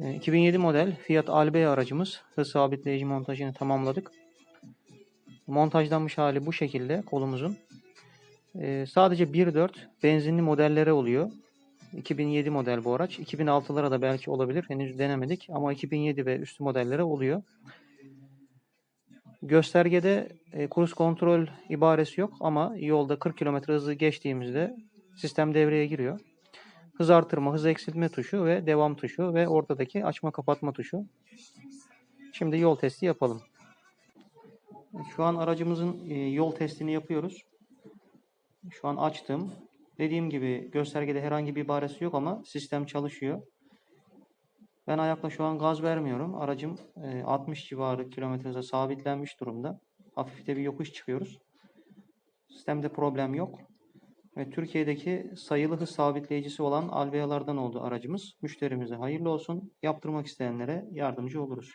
E, 2007 model Fiat Albea aracımız. Hız sabitleyici montajını tamamladık. Montajlanmış hali bu şekilde kolumuzun. E, sadece 1.4 benzinli modellere oluyor. 2007 model bu araç. 2006'lara da belki olabilir. Henüz denemedik ama 2007 ve üstü modellere oluyor. Göstergede e, cruise kontrol ibaresi yok ama yolda 40 km hızı geçtiğimizde sistem devreye giriyor. Hız artırma, hız eksiltme tuşu ve devam tuşu ve ortadaki açma kapatma tuşu. Şimdi yol testi yapalım. Şu an aracımızın e, yol testini yapıyoruz. Şu an açtım. Dediğim gibi göstergede herhangi bir ibaresi yok ama sistem çalışıyor. Ben ayakla şu an gaz vermiyorum. Aracım e, 60 civarı kilometre hıza sabitlenmiş durumda. Hafif de bir yokuş çıkıyoruz. Sistemde problem yok. Ve Türkiye'deki sayılı hız sabitleyicisi olan Alvea'lardan oldu aracımız. Müşterimize hayırlı olsun. Yaptırmak isteyenlere yardımcı oluruz.